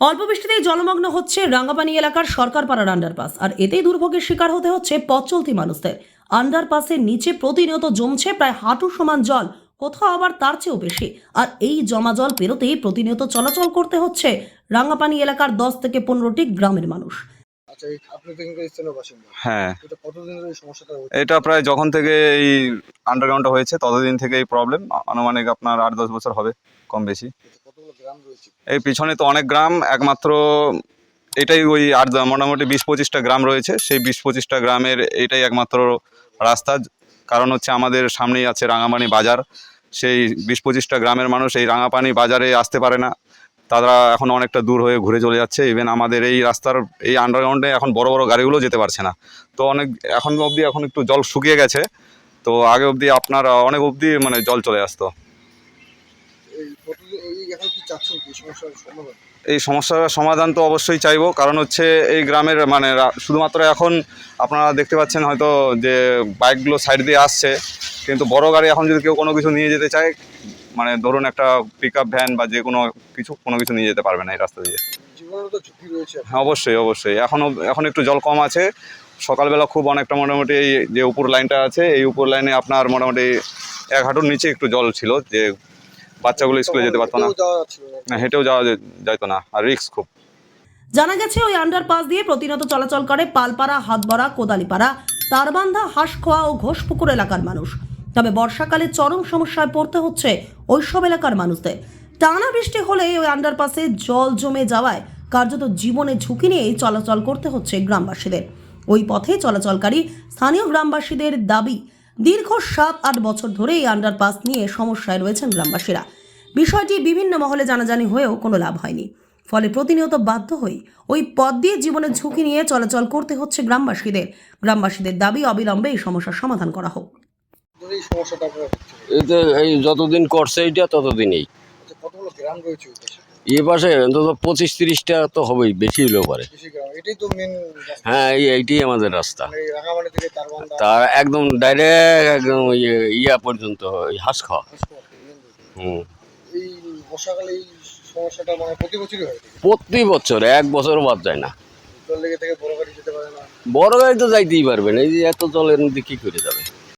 অল্প বৃষ্টিতেই জলমগ্ন হচ্ছে রাঙ্গাপানি এলাকার সরকারপাড়ার আন্ডারপাস আর এতেই দুর্ভোগের শিকার হতে হচ্ছে পথচলতি মানুষদের। আন্ডারপাসের নিচে প্রতিনিয়ত জমছে প্রায় হাঁটু সমান জল, কোথাও আবার তার চেয়েও বেশি। আর এই জমা জল পেরোতেই প্রতিনিয়ত চলাচল করতে হচ্ছে রাঙ্গাপানি এলাকার দশ থেকে পনেরোটি গ্রামের মানুষ। আচ্ছা এই আপনি তো এখানকার স্থানীয় বাসিন্দা। হ্যাঁ। এটা কতদিন ধরে এই সমস্যাটা হচ্ছে? এটা প্রায় যখন থেকে এই আন্ডারগ্রাউন্ডটা হয়েছে ততদিন থেকে এই প্রবলেম আনুমানিক আপনার আট দশ বছর হবে কম বেশি। কতগুলো গ্রাম রয়েছে? এই পিছনে তো অনেক গ্রাম একমাত্র এটাই ওই আট দ- মোটামুটি বিশ পঁচিশটা গ্রাম রয়েছে। সেই বিশ পঁচিশটা গ্রামের এটাই একমাত্র রাস্তা। কারণ হচ্ছে আমাদের সামনেই আছে রাঙামানি বাজার। সেই বিশ পঁচিশটা গ্রামের মানুষ এই রাঙাপানি বাজারে আসতে পারে না। তারা এখন অনেকটা দূর হয়ে ঘুরে চলে যাচ্ছে। ইভেন আমাদের এই রাস্তার, এই আন্ডারগ্রাউন্ডে এখন বড় বড় গাড়িগুলো যেতে পারছে না। তো অনেক, এখন অবধি এখন একটু জল শুকিয়ে গেছে। তো আগে অবধি আপনার অনেক অবধি মানে জল চলে আসতো। এই সমস্যার সমাধান তো অবশ্যই চাইব। কারণ হচ্ছে এই গ্রামের মানে শুধুমাত্র এখন আপনারা দেখতে পাচ্ছেন হয়তো যে বাইকগুলো সাইড দিয়ে আসছে। কিন্তু বড় গাড়ি এখন যদি কেউ কোনো কিছু নিয়ে যেতে চায় মানে ধরুন একটা পিক আপ ভ্যান বা যে কোনো কিছু কোনো কিছু নিয়ে যেতে পারবে না এই রাস্তা দিয়ে। হ্যাঁ অবশ্যই অবশ্যই। এখনও এখন একটু জল কম আছে। সকালবেলা খুব অনেকটা মোটামুটি এই যে উপর লাইনটা আছে এই উপর লাইনে আপনার মোটামুটি এক হাঁটুর নিচে একটু জল ছিল যে বাচ্চাগুলো স্কুলে যেতে পারতো না। হেঁটেও যাওয়া না না হেঁটেও যাওয়া যে- যাইতো না আর রিস্ক খুব। জানা গেছে ওই আন্ডারপাস দিয়ে প্রতিনিয়ত চলাচল করে পালপাড়া হাতবড়া কোদালিপাড়া তারবান্ধা হাঁসখোয়া ও ঘোষপুকুর এলাকার মানুষ। তবে বর্ষাকালে চরম সমস্যায় পড়তে হচ্ছে ওইসব এলাকার মানুষদের। টানা বৃষ্টি হলে ওই আন্ডারপাসে জল জমে যাওয়ায় কার্যত জীবনে ঝুঁকি নিয়েই চলাচল করতে হচ্ছে গ্রামবাসীদের। ওই পথে চলাচলকারী স্থানীয় গ্রামবাসীদের দাবি, দীর্ঘ সাত, আট বছর ধরে এই আন্ডারপাস নিয়ে সমস্যায় রয়েছেন গ্রামবাসীরা। বিষয়টি বিভিন্ন মহলে জানাজানি হয়েও কোনো লাভ হয়নি। ফলে প্রতিনিয়ত বাধ্য হই ওই পথ দিয়ে জীবনের ঝুঁকি নিয়ে চলাচল করতে হচ্ছে গ্রামবাসীদের। গ্রামবাসীদের দাবি অবিলম্বে এই সমস্যার সমাধান করা হোক। এই সমস্যাটা আপনার এতে এই যতদিন করছে এইটা ততদিনই। আচ্ছা কতগুলো গ্রাম রয়েছে পাশে? এ পাশে অন্তত পঁচিশ তিরিশটা তো হবেই বেশি হলেও পারে। হ্যাঁ এই এইটাই আমাদের রাস্তা। মানে এই তার একদম ডাইরেক্ট একদম ইয়ে পর্যন্ত হাঁস খাওয়া। হুম। এই এই মানে প্রতি বছর এক বছর বাদ যায় না। বড় গাড়ি তো যাইতেই পারবে না এই যে এত জলের মধ্যে কি করে যাবে?